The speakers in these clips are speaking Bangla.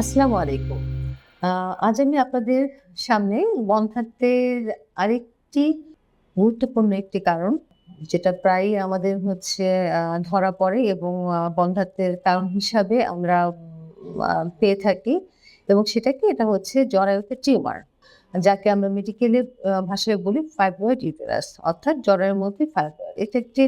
আসসালামু আলাইকুম। আজ আমি আপনাদের সামনে বন্ধাত্মের আরেকটি গুরুত্বপূর্ণ একটি কারণ, যেটা প্রায় আমাদের হচ্ছে ধরা পড়ে এবং বন্ধাত্মের কারণ হিসাবে আমরা পেয়ে থাকি এবং সেটা কি এটা হচ্ছে জরায়ুতে টিউমার। যাকে আমরা মেডিকেলে ভাষায় বলি ফাইব্রয়েড ইউটেরাস অর্থাৎ জ্বরের মধ্যে ফাইব্রয়েড এটা একটি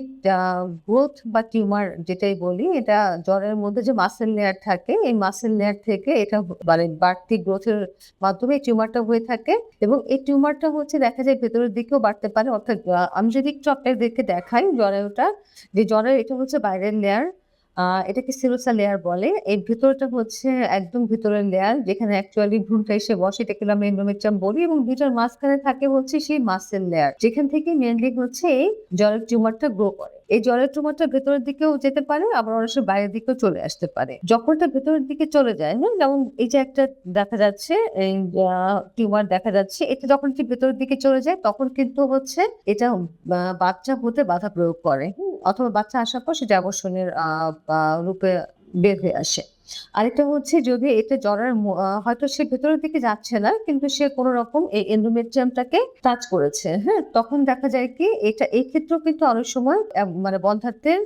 গ্রোথ বা টিউমার যেটাই বলি, এটা জ্বরের মধ্যে যে মাসেল লেয়ার থাকে, এই মাসেল লেয়ার থেকে এটা মানে বাড়তি গ্রোথের মাধ্যমে টিউমারটা হয়ে থাকে এবং এই টিউমারটা হচ্ছে দেখা যায় ভেতরের দিকেও বাড়তে পারে। অর্থাৎ আমি যদি একটু আপনাদেরকে দেখাই জরায়ুটা যে জ্বরের এটা হচ্ছে বাইরের লেয়ার এটাকে সিরোসা লেয়ার বলে। এর ভিতরটা হচ্ছে একদম ভিতরের লেয়ার যেখানে অ্যাকচুয়ালি ভ্রূণটা এসে বসে। এটাকে আমরা এন্ডোমেট্রিয়াম বলি এবং ভিতর মাঝখানে থাকে হচ্ছে সেই মাসেল লেয়ার যেখান থেকে মেনলি হচ্ছে এই জলের টিউমারটা গ্রো করে। এই জলের টিউমারটা ভেতরের দিকেও যেতে পারে, আবার অনেক সময় বাইরের দিকেও চলে আসতে পারে। যখন এটা ভেতরের দিকে চলে যায় না, যেমন এই যে একটা দেখা যাচ্ছে, এই টিউমার দেখা যাচ্ছে, এটা যখন ভেতরের দিকে চলে যায়, তখন কিন্তু হচ্ছে এটা বাচ্চা হতে বাধা প্রয়োগ করে। অথবা বাচ্চা আসার পর সেটা আকর্ষণের রূপে বের হয়ে আসে। আরেকটা হচ্ছে যদি এটা জ্বরের হয়তো সে ভেতরের দিকে যাচ্ছে না কিন্তু সে কোনো রকম এই এন্ডোমেট্রিয়ামটাকে টাচ করেছে হ্যাঁ? তখন দেখা যায় কি এটা এই ক্ষেত্রেও কিন্তু অনেক সময় মানে বন্ধাত্বের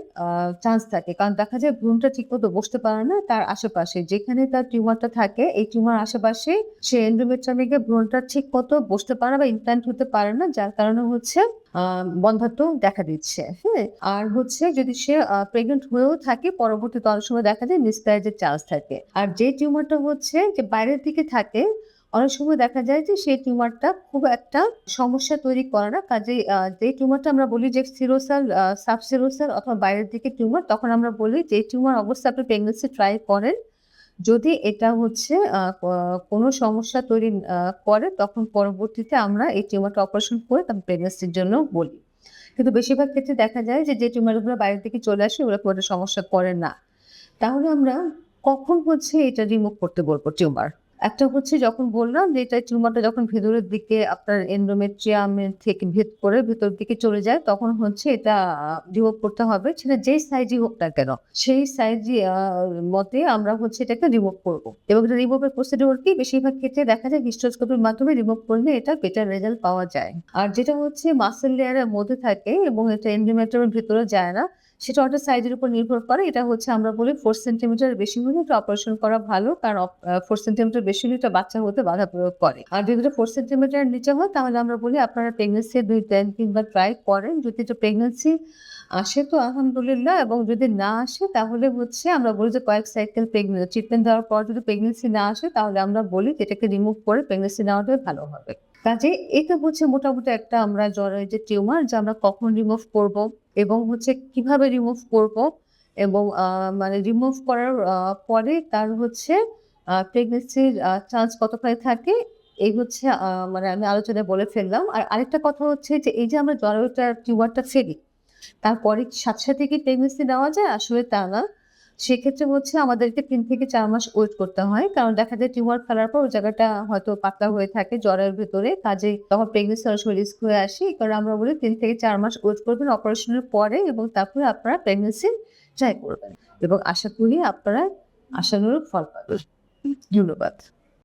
চান্স থাকে। কারণ দেখা যায় ভ্রূণটা ঠিক মতো বসতে পারে না তার আশেপাশে। যেখানে তার টিউমারটা থাকে এই টিউমার আশেপাশে সে এন্ডোমেট্রিয়ামে গিয়ে ভ্রূণটা ঠিক মতো বসতে পারে না বা ইমপ্ল্যান্ট হতে পারে না যার কারণে হচ্ছে আহ, বন্ধাত্ব দেখা দিচ্ছে হ্যাঁ? আর হচ্ছে যদি সে প্রেগনেন্ট হয়েও থাকে পরবর্তীতে অনেক সময় দেখা যায় মিসক্যারেজের চান্স থাকে। আর যে টিউমারটা হচ্ছে যে বাইরের দিকে থাকে, অনেক সময় দেখা যায় যে সেই টিউমারটা খুব একটা সমস্যা তৈরি করে না। কাজে যে টিউমারটা আমরা বলি যে সিরোসাল সাবসিরোসাল অথবা বাইরের দিকে টিউমার, তখন আমরা বলি যে টিউমার অবস্থা আপনি প্রেগনেন্সি ট্রাই করেন। যদি এটা হচ্ছে কোনো সমস্যা তৈরি করে, তখন পরবর্তীতে আমরা এই টিউমারটা অপারেশন করে তারপর প্রেগনেন্সির জন্য বলি। কিন্তু বেশিরভাগ ক্ষেত্রে দেখা যায় যে যে টিউমারগুলো বাইরের দিকে চলে আসে ওগুলো কোনো সমস্যা করে না। তাহলে আমরা কখন হচ্ছে এটা রিমুভ করতে বলব? টিউমার একটা হচ্ছে যখন বললাম যে এটা টিউমারটা যখন ভেতরের দিকে আপনার এন্ডোমেট্রিয়ামের থেকে ভেদ করে ভেতর দিকে চলে যায়, তখন হচ্ছে এটা রিমুভ করতে হবে। সেটা যেই সাইজই হোক না কেন, সেই সাইজই মতে আমরা হচ্ছে এটাকে রিমুভ করব। এবং এটা রিমুভের প্রসিডিওর কি? বেশিরভাগ ক্ষেত্রে দেখা যায় হিস্টোস্কোপির মাধ্যমে রিমুভ করলে এটা বেটার রেজাল্ট পাওয়া যায়। আর যেটা হচ্ছে মাসেল লেয়ারের মধ্যে থাকে এবং এটা এন্ডোমেট্রিয়ামের ভেতরে যায় না সেটা অর্ডার সাইজের উপর নির্ভর করে। এটা হচ্ছে আমরা বলি ফোর সেন্টিমিটার বেশি হলে এটা অপারেশন করা ভালো, কারণ ফোর সেন্টিমিটার বেশি হলে এটা বাচ্চা হতে বাধা প্রয়োগ করে। আর যদি এটা ফোর সেন্টিমিটার নিচে হয়, তাহলে আমরা বলি আপনারা প্রেগনেন্সি দুই তিন তিনবার ট্রাই করেন। যদি এটা প্রেগনেন্সি আসে তো আলহামদুলিল্লাহ, এবং যদি না আসে, তাহলে হচ্ছে আমরা বলি যে কয়েক সাইকেল ট্রিটমেন্ট দেওয়ার পর যদি প্রেগনেন্সি না আসে, তাহলে আমরা বলি এটাকে রিমুভ করে প্রেগনেন্সি নেওয়াটাই ভালো হবে। কাজে এটা হচ্ছে মোটামুটি একটা আমরা জ্বরের যে টিউমার যে আমরা কখন রিমুভ করব। এবং হচ্ছে কীভাবে রিমুভ করব এবং মানে রিমুভ করার পরে তার হচ্ছে প্রেগনেন্সির চান্স কতখানি থাকে, এই হচ্ছে মানে আমি আলোচনায় বলে ফেললাম। আর আরেকটা কথা হচ্ছে যে, এই যে আমরা জরায়ুটা টিউমারটা ফেলি, তারপরে সাথে সাথে কি প্রেগনেন্সি নেওয়া যায়? আসলে তা না। সেক্ষেত্রে হচ্ছে আমাদেরকে তিন থেকে চার মাস ওয়েট করতে হয়। কারণ দেখা যায় টিউমার ফেলার পর ওই জায়গাটা হয়তো পাতলা হয়ে থাকে জ্বরের ভেতরে। কাজে তখন প্রেগনেন্সি সময় রিস্ক হয়ে আসে। এই কারণে আমরা বলি তিন থেকে চার মাস ওয়েট করবেন অপারেশনের পরে এবং তারপরে আপনারা প্রেগনেন্সি ট্রাই করবেন। এবং আশা করি আপনারা আশানুরূপ ফল পাবেন। ধন্যবাদ।